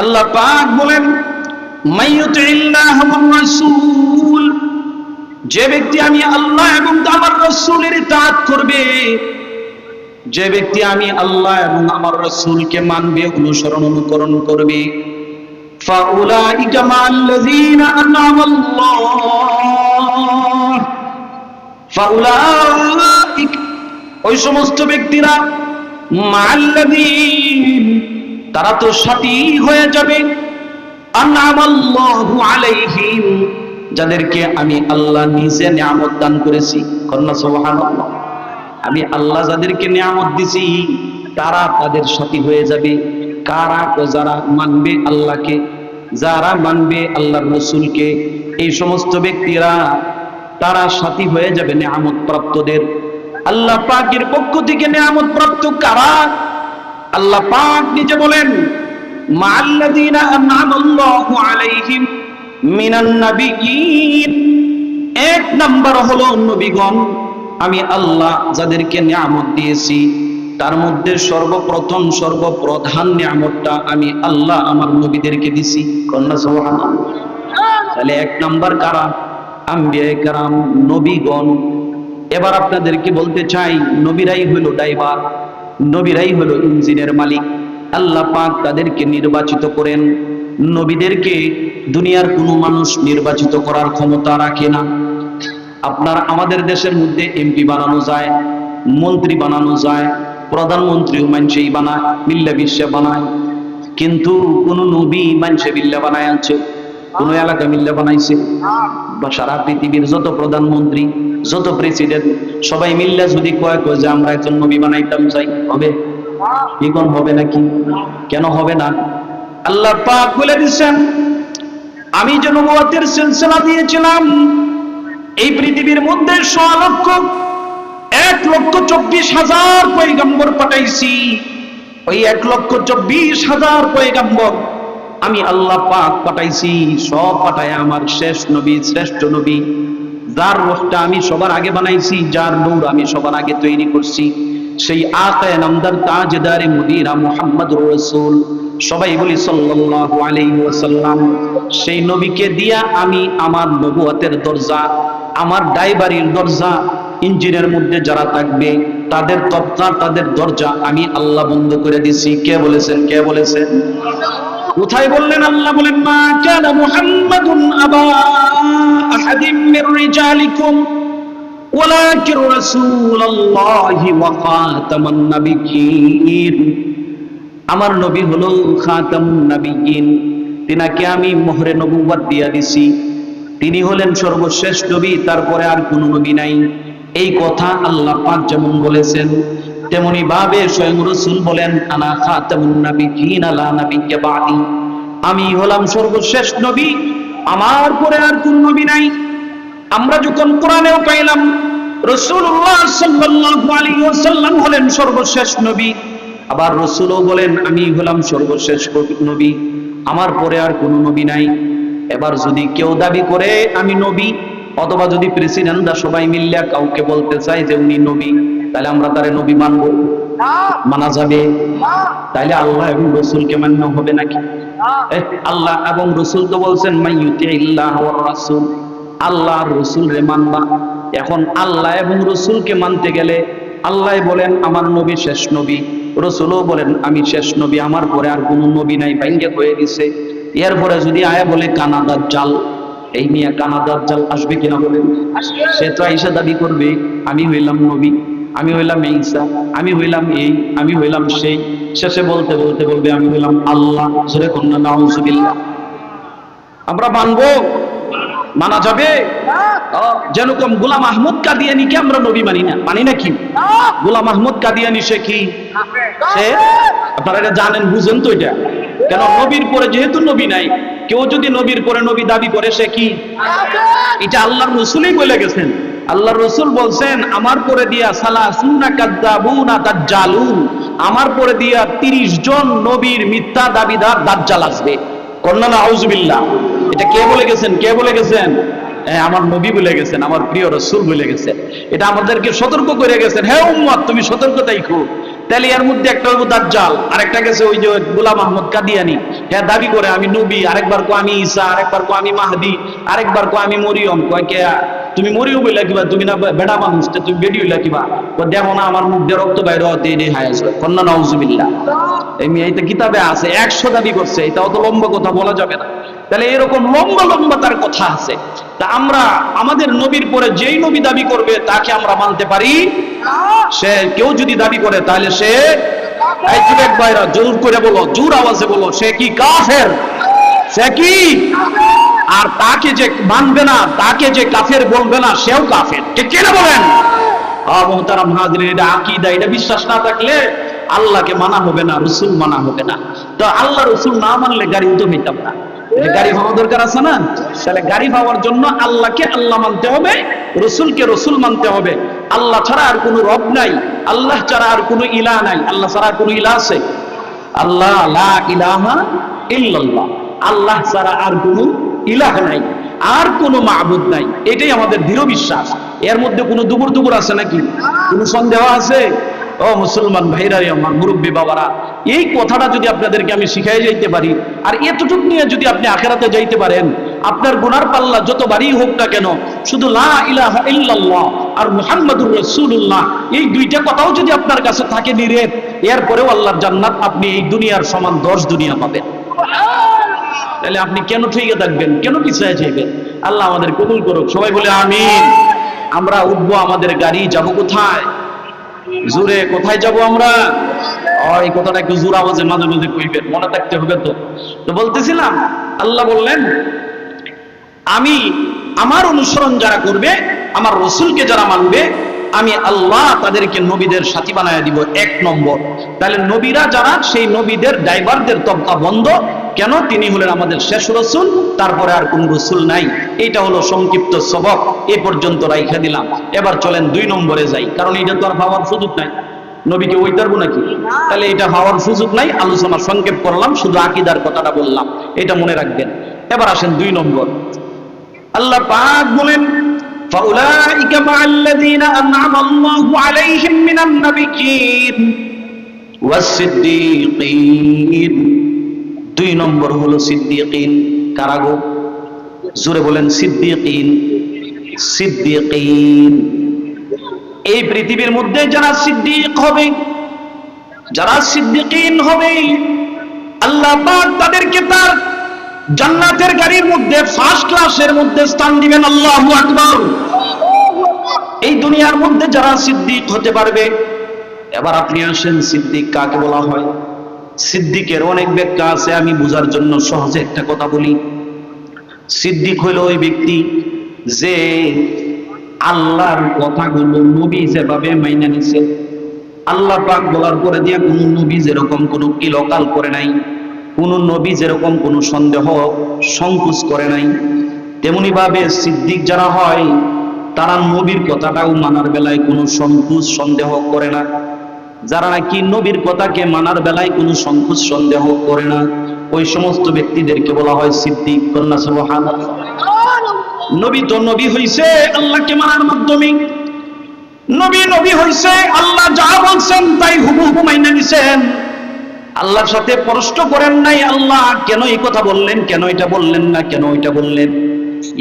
আল্লাহ পাক বলেন যে ব্যক্তি আমি আল্লাহ এবং আমার রসুলের ইতাআত করবে, যে ব্যক্তি আমি আল্লাহ এবং আমার রসুলকে মানবে, অনুসরণ অনুকরণ করবে। ওই সমস্ত ব্যক্তিরা মাল্লাযীন তারা তো সাথী হয়ে যাবে। যাদেরকে আমি আল্লাহ নিজে নিয়ামত দান করেছি। কন্যা, সুবহানাল্লাহ। আমি আল্লাহ যাদেরকে নিয়ামত দিছি, তারা তাদের সাথী হয়ে যাবে। কারা ও যারা মানবে আল্লাহকে, যারা মানবে আল্লাহর রসুলকে, এই সমস্ত ব্যক্তিরা, তারা সাথী হয়ে যাবে নিয়ামত প্রাপ্তদের আল্লাহ পাকের পক্ষ থেকে নিয়ামত প্রাপ্ত কারা? আল্লাহ পাক নিজে বলেন, মাআল্লাযীনা আন'আমাল্লাহু আলাইহিম মিনান এক নাম্বার হলো, নবীগণ, আমি আল্লাহ যাদেরকে নিয়ামত দিয়েছি, তার মধ্যে সর্বপ্রথম, সর্বপ্রধান নিয়ামতটা আমি আল্লাহ আমার নবীদেরকে দিছি। কন্যা সুবহানাল্লাহ? তাহলে এক নাম্বার কারা? আম্বিয়া নবীগণ। এবার আপনাদেরকে বলতে চাই, নবীরাই হলো ড্রাইভার। নবীরাই হলো ইঞ্জিনের মালিক। আল্লাহ পাক তাদেরকে নির্বাচিত করেন। নবীদেরকে দুনিয়ার কোনো মানুষ নির্বাচিত করার ক্ষমতা রাখে না। আপনার আমাদের দেশের মধ্যে এমপি বানানো যায়, মন্ত্রী বানানো যায়, প্রধানমন্ত্রীও মানুষেই বানায়, মিল্লা বিশ্বে বানায়। কিন্তু কোন নবী মানুষে বিল্লা বানায় আনছে, কোন এলাকা মিল্লা বানাইছে। বা সারা পৃথিবীর যত প্রধানমন্ত্রী যত প্রেসিডেন্ট সবাই মিল্লা যদি কয় কয় যে আমরা একজন নবী বানাইতাম চাই হবে? এখন হবে নাকি? কেন হবে না? আল্লাহ পাক বলে দিচ্ছেন আমি যে নবুয়তের সিলসিলা দিয়েছিলাম, এই পৃথিবীর মধ্যে লক্ষ, এক লক্ষ চব্বিশ হাজার পৈগম্বর পাঠাইছি। ওই এক লক্ষ চব্বিশ হাজার পৈগম্বর আমি আল্লাহ পাক পাঠাইছি, সব পাঠায় আমার শেষ নবী, শ্রেষ্ঠ নবী। যার রোহটা আমি সবার আগে বানাইছি, যার নূর আমি সবার আগে তৈরি করছি, সেই আকায় নামদার তাজদারে মুদিরা মুহাম্মদ রসুল। সবাই বলি, সাল্লাল্লাহু আলাইহি ওয়াসাল্লাম, সেই নবীকে দিয়া আমি আমার নবুয়তের দরজা, আমার ড্রাইভারির দরজা, ইঞ্জিনের মধ্যে যারা থাকবে, তাদের তবকা, তাদের দরজা আমি আল্লাহ বন্ধ করে দিছি। কে বলেছেন? কে বলেছেন? কোথায় বললেন আল্লাহ? বলেন, মা কানা মুহাম্মাদুন আবা আহাদিম মির রিজালিকুম ওয়ালাকিন রাসূলুল্লাহি ওয়া খাতামান নাবিয়্যিন। আমার নবী হলো খাতামুন নাবিয়্যিন। তিনাকে আমি মোহরে নবুয়ত দিয়া দিছি। তিনি হলেন সর্বশ্রেষ্ঠ নবী, তারপরে আর কোনো নবী নাই। এই কথা আল্লাহ পাক যেমন বলেছেন তেমনি ভাবে স্বয়ং রসুল বলেন, আনা খাতামুন নাবিয়িন আলা নাবিয়্যা বাদি। আমি হলাম সর্বশেষ নবী, আমার পরে আর কোন নবী নাই। আমরা যখন কোরআনেও পাইলাম রসুল্লাহ সাল্লাল্লাহু আলাইহি ওয়াসাল্লাম হলেন সর্বশেষ নবী। আবার রসুলও বলেন, আমি হলাম সর্বশেষ নবী, আমার পরে আর কোনো নবী নাই। এবার যদি কেউ দাবি করে, আমি নবী, অথবা যদি প্রেসিডেন্টরা সবাই মিল্লা কাউকে বলতে চায় যে উনি নবী তাহলে আমরা তারে নবী মানব। মানা যাবে। তাইলে আল্লাহ এবং রসুলকে মান্য হবে নাকি? আল্লাহ এবং রসুল তো বলছেন রাসূল আল্লাহ রসুল রে মানবা। এখন আল্লাহ এবং রসুলকে মানতে গেলে আল্লাহ বলেন আমার নবী শেষ নবী রসুলও বলেন আমি শেষ নবী আমার পরে আর কোনো নবী নাই ভাঙ্গে হয়ে দিছে এরপরে যদি আয়া বলে কানাদার জাল এই নিয়ে কানাদার জাল আসবে কিনা বলেন? সে তো আইসা দাবি করবে আমি হইলাম নবী আমি হইলাম ঈসা আমি হইলাম এই, আমি হইলাম সেই। শেষে বলতে বলতে বলবে আমি হইলাম আল্লাহ। আমরা মানবো, মানা যাবে? যেরকম গোলাম আহমদ কাদিয়ানিকে আমরা নবী মানি না। মানি না কি? গোলাম আহমদ কাদিয়ানি সে কি? আপনারা এটা জানেন, বুঝেন তো এটা। কেন নবীর পরে যেহেতু নবী নাই, কেউ যদি নবীর পরে নবী দাবি করে, সে কি? এটা আল্লাহর রসুলই বলে গেছেন। আল্লাহর রসুল বলছেন, আমার পরে দিয়া সালা সুন্না কাদ্দাবুনা দাজ্জালুন। আমার পরে দিয়া 30 জন নবীর মিথ্যা দাবিদার দাজ্জাল আসবে। কন্যা এটা কে বলে গেছেন? কে বলে গেছেন? আমার নবী বলে গেছেন, আমার প্রিয় রসুল বলে গেছেন। এটা আমাদেরকে সতর্ক করে গেছেন। হ্যাঁ উম্মত, তুমি সতর্ক তাইখো তাহলে এর মধ্যে একটা হইব দাজ্জাল, আরেকটা গেছে ওই যে গোলাম আহমদ কাদিয়ানি। হ্যাঁ দাবি করে, আমি নবী, আরেকবার কো আমি ঈসা, আরেকবার কো আমি মাহদি, আরেকবার কো আমি মরিয়ম। কয় কে? তুমি মরিও বইলা কিবা, তুমি না বেড়া মানুষ তুমি বেডি হইলা কিবা? ও দেখো না, আমার মুখ দিয়ে রক্ত বাইর হতে এনে হায় আছে কন্যা নাউজুবিল্লাহ এই মেয়েটা কিতাবে আছে, একশো দাবি করছে, এটা অত লম্বা কথা বলা যাবে না। তাহলে এরকম লম্বা লম্বা তার কথা আছে। তা আমরা আমাদের নবীর পরে যেই নবী দাবি করবে, তাকে আমরা মানতে পারি? সে কেউ যদি দাবি করে, তাহলে সে জোর করে বলো, জোর আওয়াজে বলো, সে কি কাফের? সে কি? আর তাকে যে মানবে না, তাকে যে কাফের বলবে না, সেও কাফের। ঠিক কিনা বলেন? মহতারাম হাজরিন, এটা আকিদা, এটা বিশ্বাস না থাকলে আল্লাহকে মানা হবে না, রসুল মানা হবে না। তো আল্লাহ রসুল না মানলে গাড়ি তো হইতাম না। গাড়ি হওয়া দরকার আছে না, তাহলে গাড়ি পাওয়ার জন্য আল্লাহকে আল্লাহ মানতে হবে, রসুলকে রসুল মানতে হবে। আল্লাহ ছাড়া আর কোনো রব নাই, আল্লাহ ছাড়া আর কোনো ইলা নাই, আল্লাহ ছাড়া আর কোনো ইলা আছে। আল্লাহ লা ইলাহা ইল্লাল্লাহ, আল্লাহ ছাড়া আর কোনো ইলাহ নাই, আর কোনো মাহবুদ নাই। এটাই আমাদের দৃঢ় বিশ্বাস। এর মধ্যে কোনো দুপুর দুপুর আছে নাকি? কোনো সন্দেহ আছে? ও মুসলমান ভাইরা আমার মুরব্বী বাবারা, এই কথাটা যদি আপনাদেরকে আমি শিখাই যাইতে পারি, আর এতটুক নিয়ে যদি আপনি আখেরাতে যাইতে পারেন, আপনার গুনার পাল্লা যতবারই হোক না কেন, শুধু আর মুহাম্মাদুর রাসূলুল্লাহ, এই দুইটা কথাও যদি আপনার কাছে থাকে নিরেট, এরপরেও আল্লাহর জান্নাত আপনি এই দুনিয়ার সমান দশ দুনিয়া পাবেন। তাহলে আপনি কেন ঠিক থাকবেন? কেন পিছিয়ে যাইবেন? আল্লাহ আমাদের কবুল করুক, সবাই বলে আমিন। আমরা উঠবো আমাদের গাড়ি, যাব কোথায়? জোরে কোথায় যাব আমরা? এই কথাটা একটু জোর আওয়াজে মাঝে মাঝে কইবেন, মনে থাকতে হবে তো। তো বলতেছিলাম, আল্লাহ বললেন, আমি আমার অনুসরণ যারা করবে, আমার রসুলকে যারা মানবে আমি আল্লাহ তাদেরকে নবীদের সাথী বানায় দিব এক নম্বর। তাহলে নবীরা যারা, সেই নবীদের ড্রাইভারদের তবকা বন্ধ। কেন? তিনি হলেন আমাদের শেষ রসুল, তারপরে আর কোন রসুল নাই। এটা হলো সংক্ষিপ্ত সবক। এ পর্যন্ত রাইখা দিলাম। এবার চলেন দুই নম্বরে যাই। কারণ এটা তো আর ভাবার সুযোগ নাই। নবীকে ওই পারব নাকি? তাহলে এটা হওয়ার সুযোগ নাই। আলোচনা সংক্ষেপ করলাম, শুধু আকিদার কথাটা বললাম। এটা মনে রাখবেন। এবার আসেন দুই নম্বর। আল্লাহ পাক বলেন فأولئك مع الذين أنعم الله عليهم من النبيين والصديقين দুই নম্বর হলো সিদ্দিকিন কারাগো জোরে বলেন সিদ্দিকিন সিদ্দিকিন এই পৃথিবীর মধ্যে যারা সিদ্দিক হবে যারা সিদ্দিকিন হবে আল্লাহ পাক তাদেরকে তার জান্নাতের গাড়ির মধ্যে ফার্স্ট ক্লাসের মধ্যে স্থান দিবেন আল্লাহ আকবর। এই দুনিয়ার মধ্যে যারা সিদ্দিক হতে পারবে, এবার আপনি আসেন সিদ্দিক কাকে বলা হয়? সিদ্দিকের অনেক ব্যাখ্যা আছে, আমি বোঝার জন্য সহজে একটা কথা বলি। সিদ্দিক হইল ওই ব্যক্তি যে আল্লাহর কথাগুলো নবী যেভাবে মাইনা নিছে, আল্লাহ পাক বলার পরে দিয়ে কোন নবী যেরকম কোন কিলকাল করে নাই। কোন নবী যেরকম কোন সন্দেহ সংকোচ করে নাই, তেমনি ভাবে সিদ্দিক যারা হয়, তারা নবীর কথাটাও মানার বেলায় কোনো সংকোচ সন্দেহ করে না। যারা নাকি নবীর কথাকে মানার বেলায় কোনো সংকোচ সন্দেহ করে না, ওই সমস্ত ব্যক্তিদেরকে বলা হয় সিদ্দিক, কন্যা সুবহানাল্লাহ নবী তো নবী হইছে আল্লাহকে মানার মাধ্যমে। নবী নবী হইছে, আল্লাহ যা বলছেন তাই হুবহু মাইনা নিছেন। আল্লাহর সাথে প্রশ্ন করেন নাই, আল্লাহ কেন এই কথা বললেন, কেন এটা বললেন না, কেন এটা বললেন?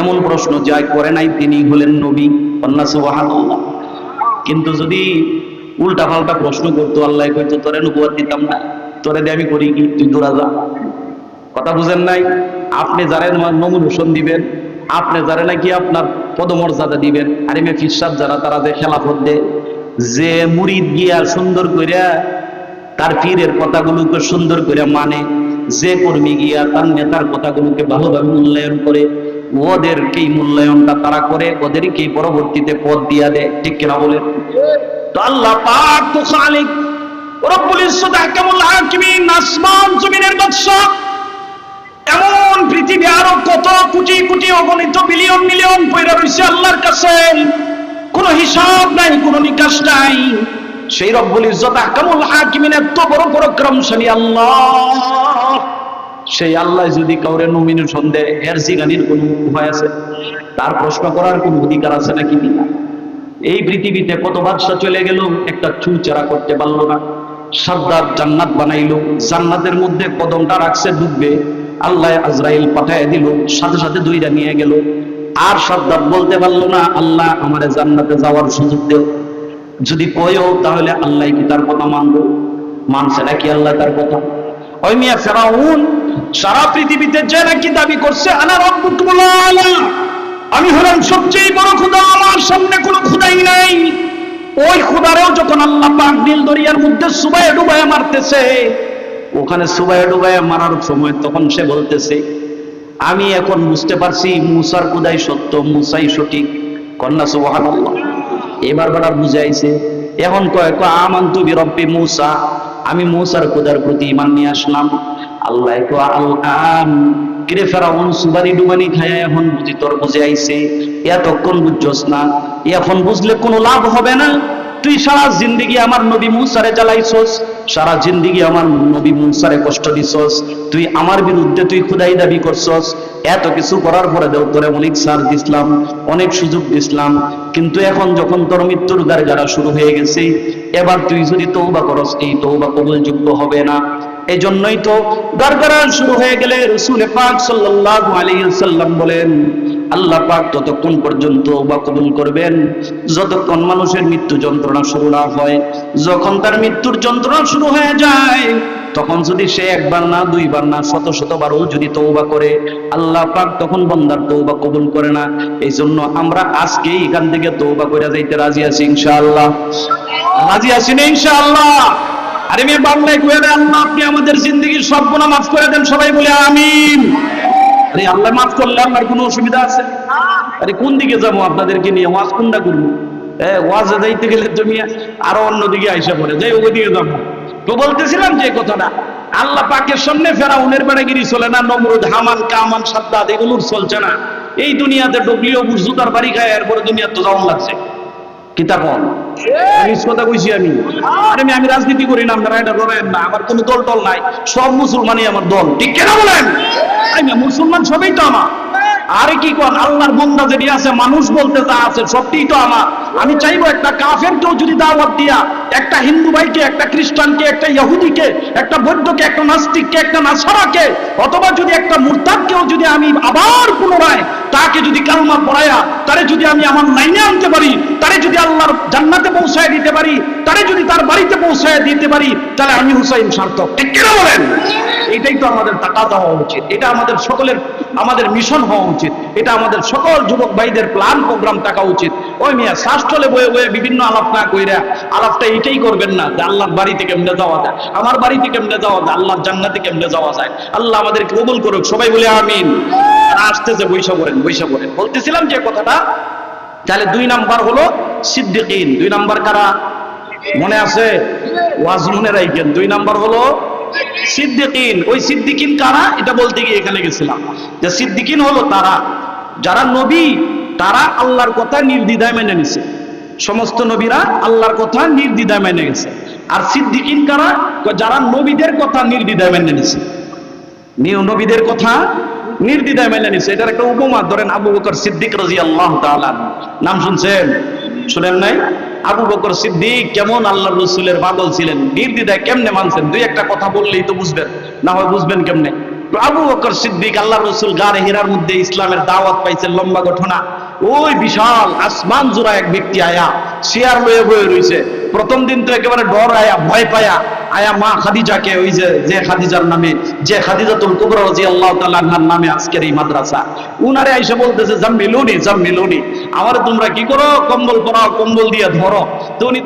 এমন প্রশ্ন যা করে নাই, তিনি হলেন নবী কন্যা সুবহানাল্লাহ। কিন্তু যদি উল্টা পাল্টা প্রশ্ন করতো, আল্লাহ কইতো, তোরে নবুয়ত দিতাম না, তোরে দিয়ে আমি করি কি? তুই দূরা যা। কথা বুঝেন নাই? আপনি যারা নমুনোশন দিবেন, আপনি যারা নাকি আপনার পদমর্যাদা দিবেন আর এমনি ফিসাব যারা, তারা যে খেলাফত দেয়, যে মুড়িদ গিয়া সুন্দর কইরা তার পীরের কথাগুলোকে সুন্দর করে মানে। যে কর্মী গিয়া তার নেতার কথাগুলোকে ভালোভাবে মূল্যায়ন করে, ওদেরকেই মূল্যায়নটা তারা করে, ওদেরকেই পরবর্তীতে পদ দিয়া দেয়। ঠিক কিনা বলে তো আল্লাহ পাক তো খালিক। রব্বুল ইজ্জত আহকামুল হাকিমিন আসমান জমিনের বাদশা। এমন পৃথিবী আরও কত কোটি কোটি অগণিত বিলিয়ন মিলিয়ন পয়রা রয়েছে আল্লাহর কাছে। কোনো হিসাব নাই, কোনো নিকাশ নাই। সেই রব্বুল ইজ্জত আহকামুল হাকিমিন এত বড় পরাক্রমশালী আল্লাহ। সেই আল্লাহ যদি কাউরে নমিনেশন দেয় এর জিগানির কোন উপায় আছে? তার প্রশ্ন করার কোন অধিকার আছে নাকি না? এই পৃথিবীতে কত বাদশা চলে গেল, একটা চুর চারা করতে পারল না। সাদ্দাত জান্নাত বানাইলো, জান্নাতের মধ্যে কদমটা রাখছে, ডুববে। আল্লাহ আজরাইল পাঠায় দিল, সাথে সাথে দুইটা নিয়ে গেল। আর সাদ্দাত বলতে পারল না, আল্লাহ আমারে জান্নাতে যাওয়ার সুযোগ দেও। যদি কয়ও তাহলে আল্লাহ কি তার কথা মানবো? মানছে নাকি আল্লাহ তার কথা? ওই মিয়া ফেরাউন সারা পৃথিবীতে যে নাকি দাবি করছে, আনা রব্বুকুল আলা। আমি হলাম সবচেয়ে বড় খুদা, আমার সামনে কোনো খুদাই নাই। ওই খুদারেও যখন আল্লাহ পাক নীল দরিয়ার মধ্যে সুবাইয়ে ডুবাইয়ে মারতেছে, ওখানে সুবাইয়ে ডুবাইয়ে মারার সময় তখন সে বলতেছে, আমি এখন বুঝতে পারছি মুসার খুদাই সত্য, মুসাই সঠিক। কন্যা সুবহানাল্লাহ। এবার বেড়া বুঝাইছে। এখন কয় কয়, আমন্ত বিরব্বি মূসা। আমি মূসার খোদার প্রতি ইমান নিয়ে আসলাম। আল্লাহ কয় আল্লাহ কিরে ফেরাউন সুবারি ডুবানি খায় এখন বুঝি তোর বুঝে আইছে। এতক্ষণ বুঝছস না। এখন বুঝলে কোনো লাভ হবে না। তুই সারা জিন্দিগি আমার নবী মুসারে জ্বালাইছস, সারা জিন্দিগি আমার নবী মুসারে কষ্ট দিছস, তুই আমার বিরুদ্ধে তুই খুদাই দাবি করছস, এত কিছু করার পরে দেও তোরে অনেক সার দিছিলাম, অনেক সুযোগ দিছিলাম, কিন্তু এখন যখন তোর মৃত্যুর গাড়া শুরু হয়ে গেছে, এবার তুই যদি তৌবা করস, এই তৌবা কবুলযোগ্য হবে না। এই জন্যই তো গারগারান শুরু হয়ে গেলে রসুল পাক সাল্লাল্লাহু আলাইহি সাল্লাম বলেন আল্লাহ পাক ততক্ষণ পর্যন্ত বা কবুল করবেন। যতক্ষণ মানুষের মৃত্যু যন্ত্রণা শুরু না হয়, যখন তার মৃত্যুর যন্ত্রণা শুরু হয়ে যায়, তখন যদি সে একবার না, দুইবার না, শত শতবারও যদি তৌবা করে, আল্লাহ পাক তখন বন্দার তৌবা কবুল করে না। এই জন্য আমরা আজকেই এখান থেকে তৌবা করে যাইতে রাজি আছি ইনশাআল্লাহ। রাজি আছি না ইনশাআল্লাহ? আরে মেয়ে বাংলায় কয়ে আল্লাহ, আপনি আমাদের জিন্দগির সব গুণা মাফ করে দেন, সবাই বলে আমিন। আরে আল্লাহ মাফ করলে আপনার কোনো অসুবিধা আছে? আরে কোন দিকে যাব আপনাদেরকে নিয়ে? ওয়াজ কোনটা করব? হ্যাঁ ওয়াজে যাইতে গেলে তুমি আরও অন্যদিকে আইসা পড়ে। যাই ওই দিকে যাব। তো বলতেছিলাম যে কথাটা, আল্লাহ পাকের সামনে ফেরাউনের বেড়াগিরি চলে না, নমরুদ হামান কামান সাদ্দাদ, এগুলোর চলছে না। এই দুনিয়াতে ডুবলিও বুঝছ তার বাড়ি খায়, এরপরে দুনিয়া তো যাওয়ান লাগছে। কিতাব কথা আমি। আরে আমি রাজনীতি করি আমার কোনো দল নাই। সব মুসলমানই আমার দল। ঠিক কেন বলেন? আমি মুসলমান সবই তো আমার। আরে কি কর আল্লাহর বন্দা যেটি আছে মানুষ বলতে যা আছে সবটিই তো আমার। আমি চাইব একটা কাফের কেউ যদি দাওয়াত দিয়া একটা হিন্দু ভাইকে একটা খ্রিস্টানকে একটা ইহুদিকে একটা বৌদ্ধকে একটা নাস্তিককে একটা নাসারাকে অথবা যদি একটা মুরতাদকেও যদি আমি আবার পুনরায় তাকে যদি কালমা পড়ায়া তারে যদি আমি আমার লাইনে আনতে পারি তারে যদি আল্লাহর জান্নাতে পৌঁছায় দিতে পারি তারে যদি তার বাড়িতে পৌঁছায় দিতে পারি তাহলে আমি হুসাইন সার্থক। ঠিক কেন বলেন? এটাই তো আমাদের টাকা দেওয়া উচিত। এটা আমাদের সকলের আমাদের মিশন হওয়া উচিত। এটা আমাদের সকল যুবক ভাইদের প্ল্যান প্রোগ্রাম থাকা উচিত। ওই মিয়া শাস্ত্রলে বয়ে বয়ে বিভিন্ন আলাপ না কইরা আলাপটা এটাই করবেন না যে আল্লাহর বাড়িতে কেমনে যাওয়া যায়, আমার বাড়িতে কেমনে যাওয়া যায়, আল্লাহর জান্নাতে কেমনে যাওয়া যায়। আল্লাহ আমাদের কবুল করুক, সবাই বলে আমিন। আসতেছে বৈশা করেন বৈশা করেন বলতেছিলাম যে কথাটা, তাহলে দুই নাম্বার হলো সিদ্দিকিন, দুই নাম্বার কারা? মনে আছে? ওয়াজ রাখেন দুই নাম্বার হলো সিদ্দিকিন, ওই সিদ্দিকিন কারা? এটা বলতে গিয়ে এখানে গেছিলাম। যে সিদ্দিকিন হলো তারা। যারা নবী, তারা আল্লাহর কথা নির্দ্বিধায় মেনে নিছে। সমস্ত নবীরা আল্লাহর কথা নির্দ্বিধায় মেনে গেছে আর সিদ্দিকিন কারা? যারা নবীদের কথা নির্দ্বিধায় মেনে নিছে। নবীদের কথা নির্দ্বিধায় মেনে নিছে। এটার একটা উপমা, ধরেন আবু বকর সিদ্দিক রাজি আল্লাহ নাম শুনছেন? শুনেন নাই? আবু বকর সিদ্দিক কেমন আল্লাহ রসুলের বাদল ছিলেন? নির্দিদায় কেমনে মানছেন? দুই একটা কথা বললেই তো বুঝবেন। না হয় বুঝবেন কেমনে? আবু বকর সিদ্দিক আল্লাহ রসুল গারে হীরার মধ্যে ইসলামের দাওয়াত পাইছেন লম্বা ঘটনা। ওই বিশাল আসমান জোড়া এক ব্যক্তি আয়া চেয়ার লয়ে বয়ে রয়েছে প্রথম দিন তো একেবারে ডর আয়া, ভয় পায়া। আয়া মা খাদিজাকে, ওই যে যে খাদিজার নামে, যে খাদিজা খাদিজাতুল কুবরা রাদিয়াল্লাহু তাল্লাহার নামে আজকের এই মাদ্রাসা। উনারে আইসে বলতেছে, জাম্মিলুনি জাম্মিলুনি। আমার তোমরা কি করো? কম্বল পরাও, কম্বল দিয়ে ধরো। তো উনি